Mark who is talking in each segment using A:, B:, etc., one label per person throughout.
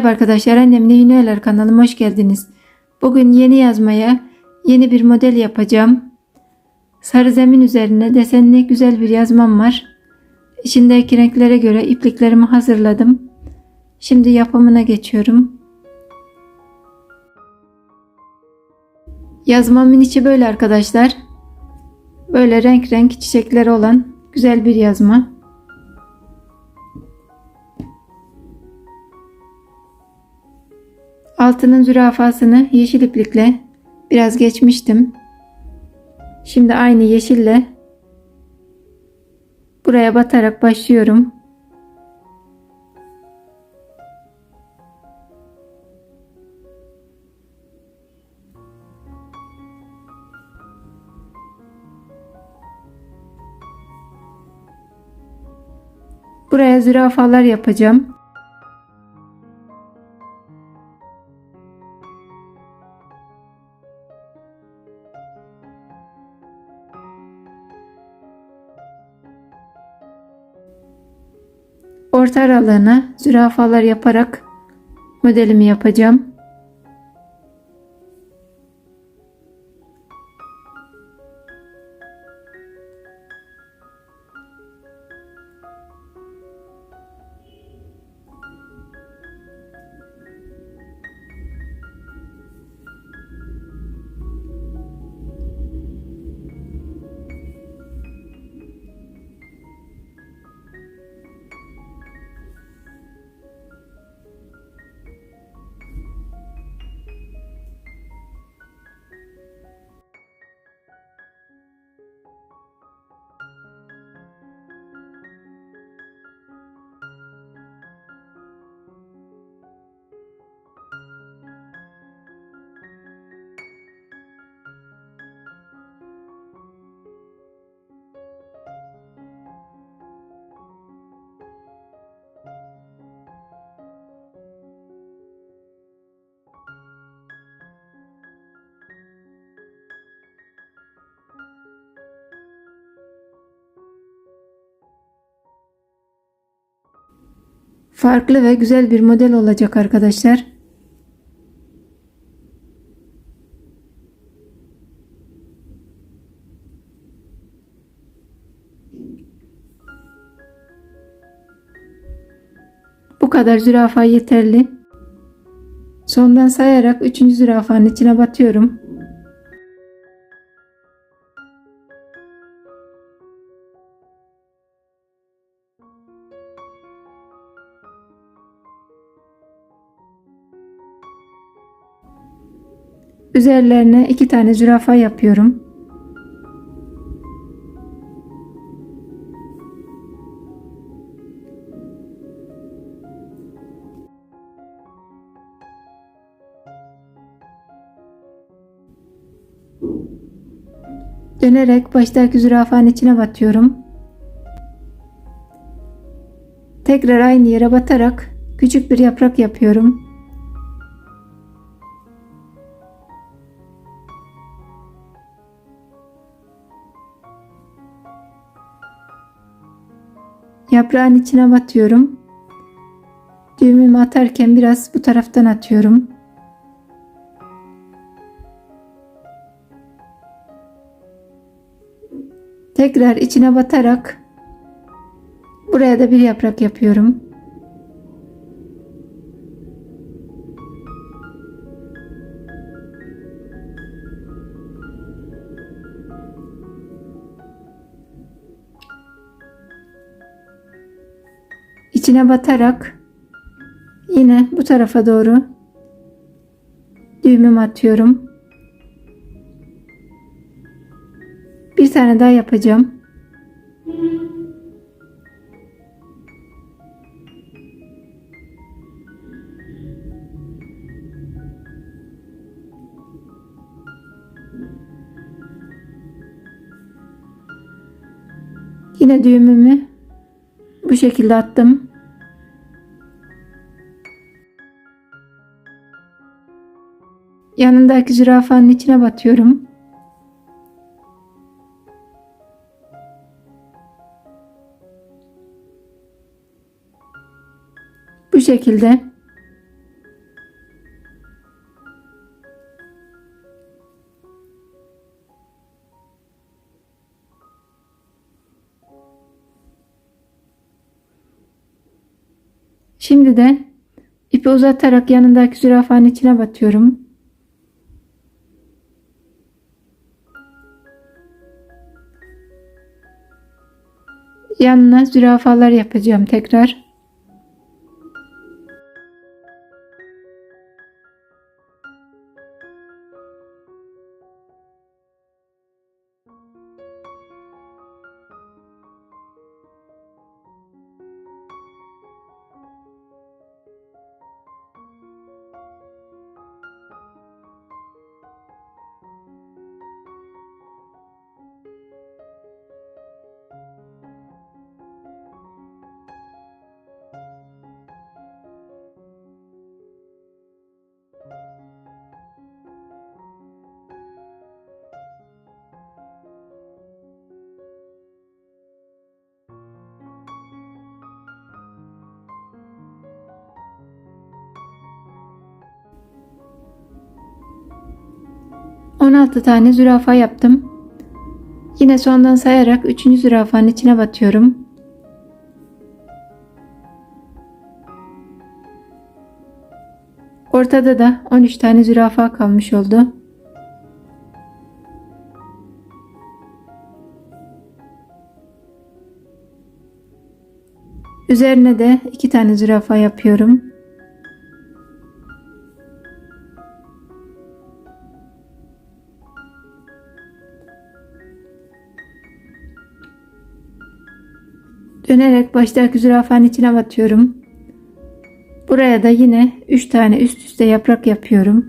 A: Merhaba arkadaşlar annemin Ünlüler kanalıma hoş geldiniz. Bugün yeni yazmaya yeni bir model yapacağım. Sarı zemin üzerine desenli güzel bir yazmam var. İçindeki renklere göre ipliklerimi hazırladım. Şimdi yapımına geçiyorum. Yazmamın içi böyle arkadaşlar. Böyle renk renk çiçekleri olan güzel bir yazma. Altının zürafasını yeşil iplikle biraz geçmiştim. Şimdi aynı yeşille buraya batarak başlıyorum. Buraya zürafalar yapacağım. Orta aralığına zürafalar yaparak modelimi yapacağım. Farklı ve güzel bir model olacak arkadaşlar. Bu kadar zürafa yeterli. Sondan sayarak 3. zürafanın içine batıyorum. Üzerlerine iki tane zürafa yapıyorum. Dönerek baştaki zürafanın içine batıyorum. Tekrar aynı yere batarak küçük bir yaprak yapıyorum. Yaprağın içine batıyorum. Düğümümü atarken biraz bu taraftan atıyorum. Tekrar içine batarak buraya da bir yaprak yapıyorum. İçine batarak yine bu tarafa doğru düğümümü atıyorum. Bir tane daha yapacağım. Yine düğümümü bu şekilde attım. Yanındaki zürafanın içine batıyorum. Bu şekilde. Şimdi de ipi uzatarak yanındaki zürafanın içine batıyorum. Yanına zürafalar yapacağım tekrar. On altı tane zürafa yaptım. Yine sondan sayarak üçüncü zürafanın içine batıyorum. Ortada da 13 tane zürafa kalmış oldu. Üzerine de iki tane zürafa yapıyorum. Dönerek baştaki zürafanın içine batıyorum. Buraya da yine 3 tane üst üste yaprak yapıyorum.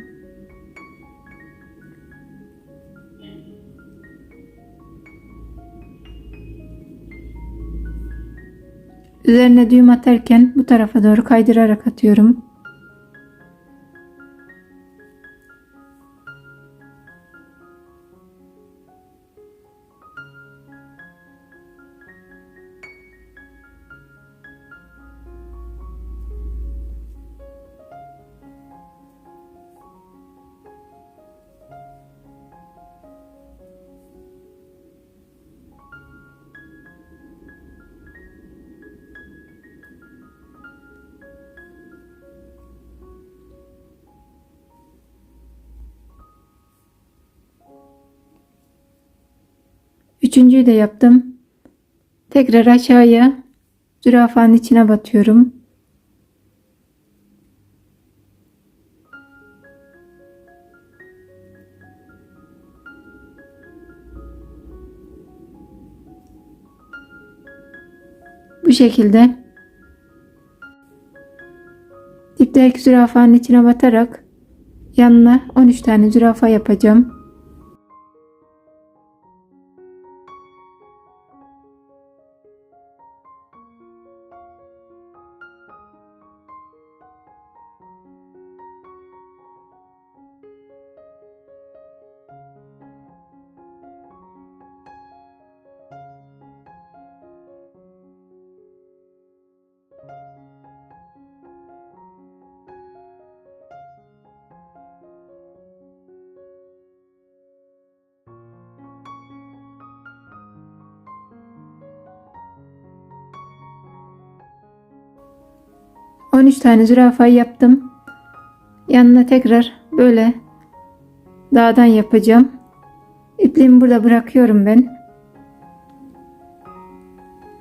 A: Üzerine düğüm atarken bu tarafa doğru kaydırarak atıyorum. Üçüncüyü de yaptım. Tekrar aşağıya zürafanın içine batıyorum. Bu şekilde dipteki zürafanın içine batarak yanına 13 tane zürafa yapacağım. On üç tane zürafayı yaptım. Yanına tekrar böyle dağdan yapacağım. İpliğimi burada bırakıyorum ben.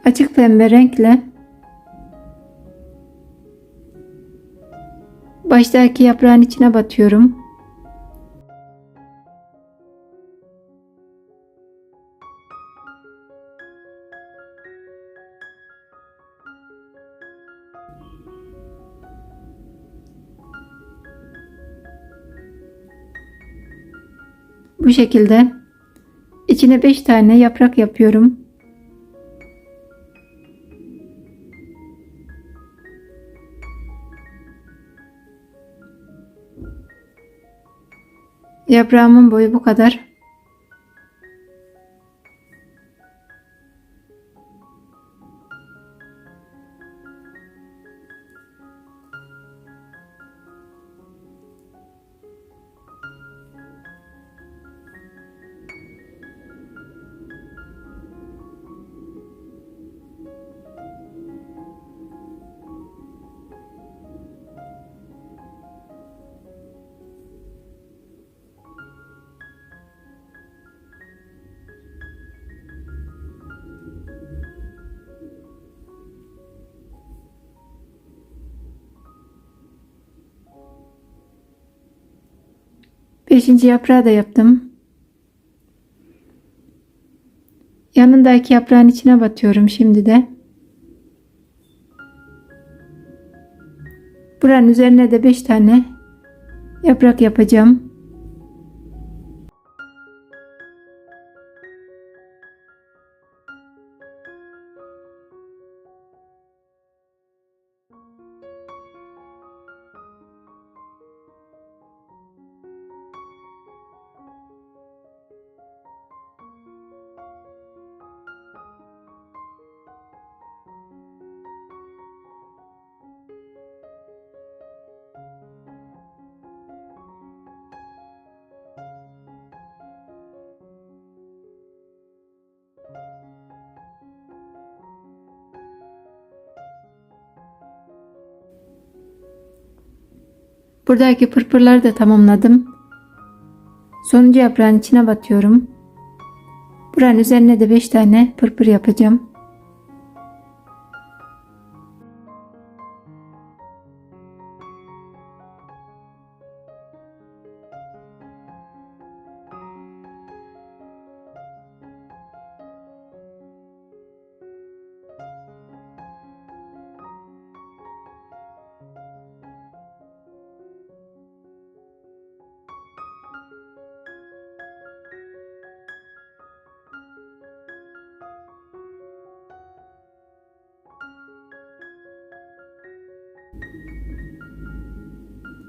A: Açık pembe renkle baştaki yaprağın içine batıyorum. Bu şekilde içine 5 tane yaprak yapıyorum. Yaprağımın boyu bu kadar. Beşinci yaprağı da yaptım. Yanındaki yaprağın içine batıyorum şimdi de. Buranın üzerine de 5 tane yaprak yapacağım. Buradaki pırpırları da tamamladım. Sonuncu yaprağın içine batıyorum. Buranın üzerine de 5 tane pırpır yapacağım.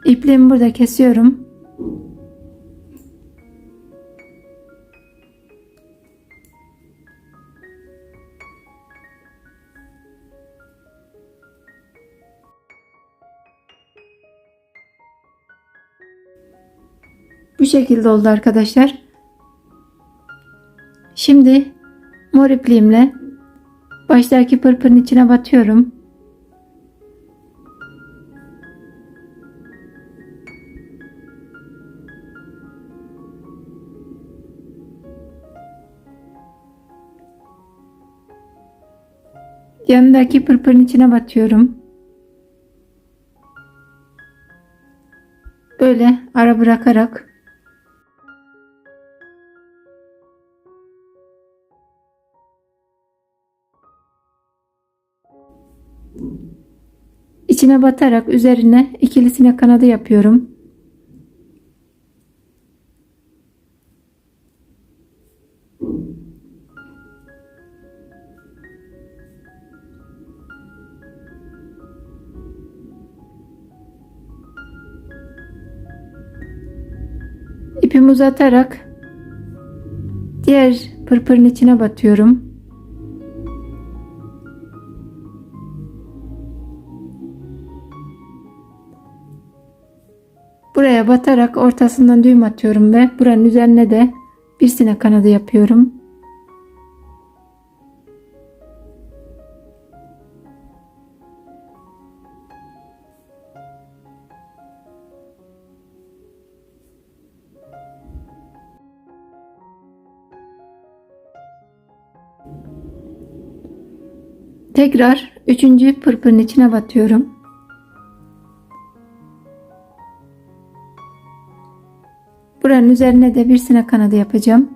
A: İpliğimi burada kesiyorum. Bu şekilde oldu arkadaşlar. Şimdi mor ipliğimle baştaki pırpırın içine batıyorum. Yanındaki pırpırın içine batıyorum. Böyle ara bırakarak içine batarak üzerine ikilisine kanadı yapıyorum. İpimi uzatarak diğer pırpırın içine batıyorum. Buraya batarak ortasından düğüm atıyorum ve buranın üzerine de bir sinek kanadı yapıyorum. Tekrar üçüncü pırpırın içine batıyorum. Buranın üzerine de bir sinek kanadı yapacağım.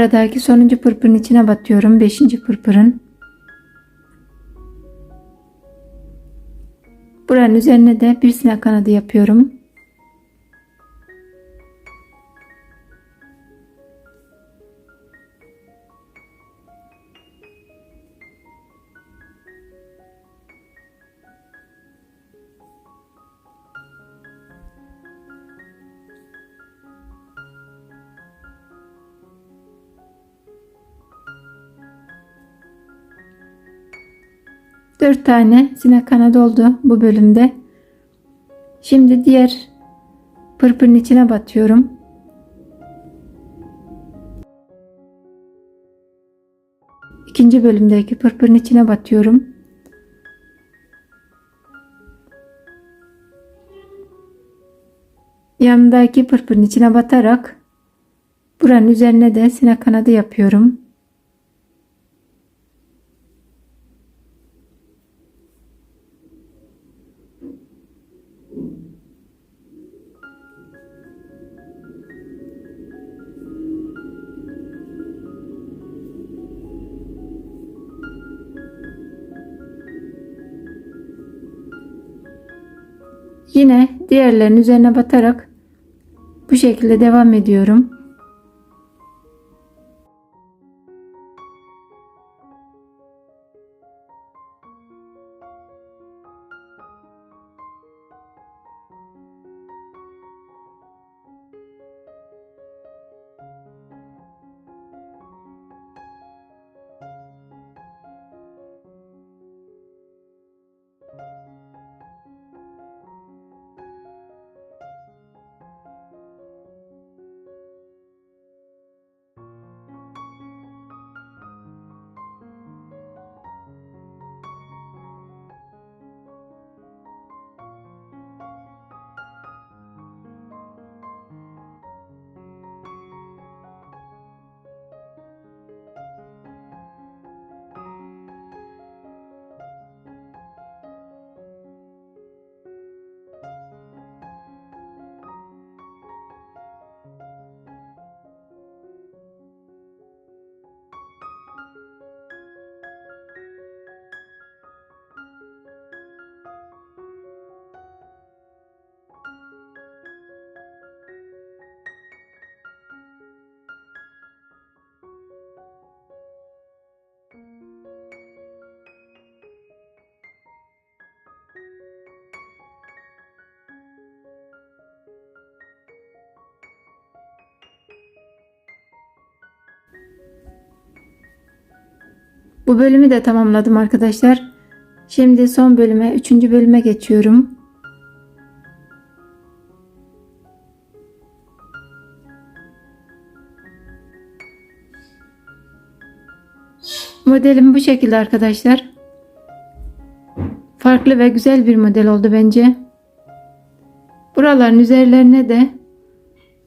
A: Aradaki sonuncu pırpırın içine batıyorum. Beşinci pırpırın. Buranın üzerine de bir sinek kanadı yapıyorum. Dört tane sinek kanadı oldu bu bölümde. Şimdi diğer pırpırın içine batıyorum. İkinci bölümdeki pırpırın içine batıyorum. Yanındaki pırpırın içine batarak buranın üzerine de sinek kanadı yapıyorum. Yine diğerlerinin üzerine batarak bu şekilde devam ediyorum. Bu bölümü de tamamladım arkadaşlar. Şimdi son bölüme, üçüncü bölüme geçiyorum. Modelim bu şekilde arkadaşlar. Farklı ve güzel bir model oldu bence. Buraların üzerlerine de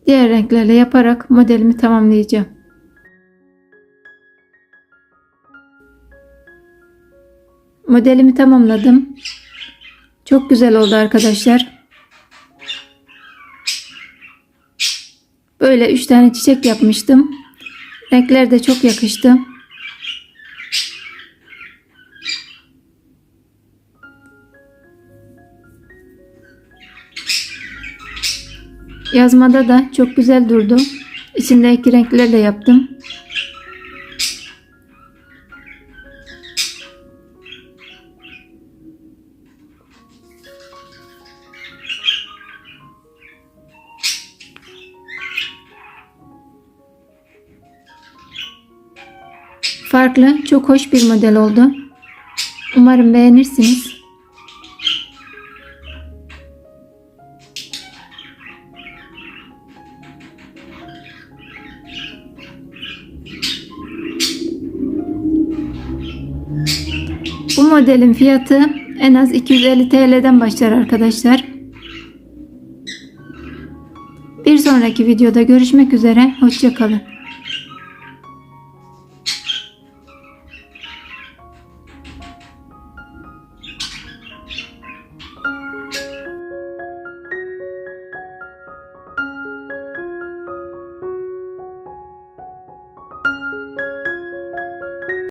A: diğer renklerle yaparak modelimi tamamlayacağım. Modelimi tamamladım. Çok güzel oldu arkadaşlar. Böyle 3 tane çiçek yapmıştım. Renkler de çok yakıştı. Yazmada da çok güzel durdu. İçindeki renklerle yaptım. Farklı, çok hoş bir model oldu. Umarım beğenirsiniz. Bu modelin fiyatı en az 250 TL'den başlar arkadaşlar. Bir sonraki videoda görüşmek üzere. Hoşçakalın.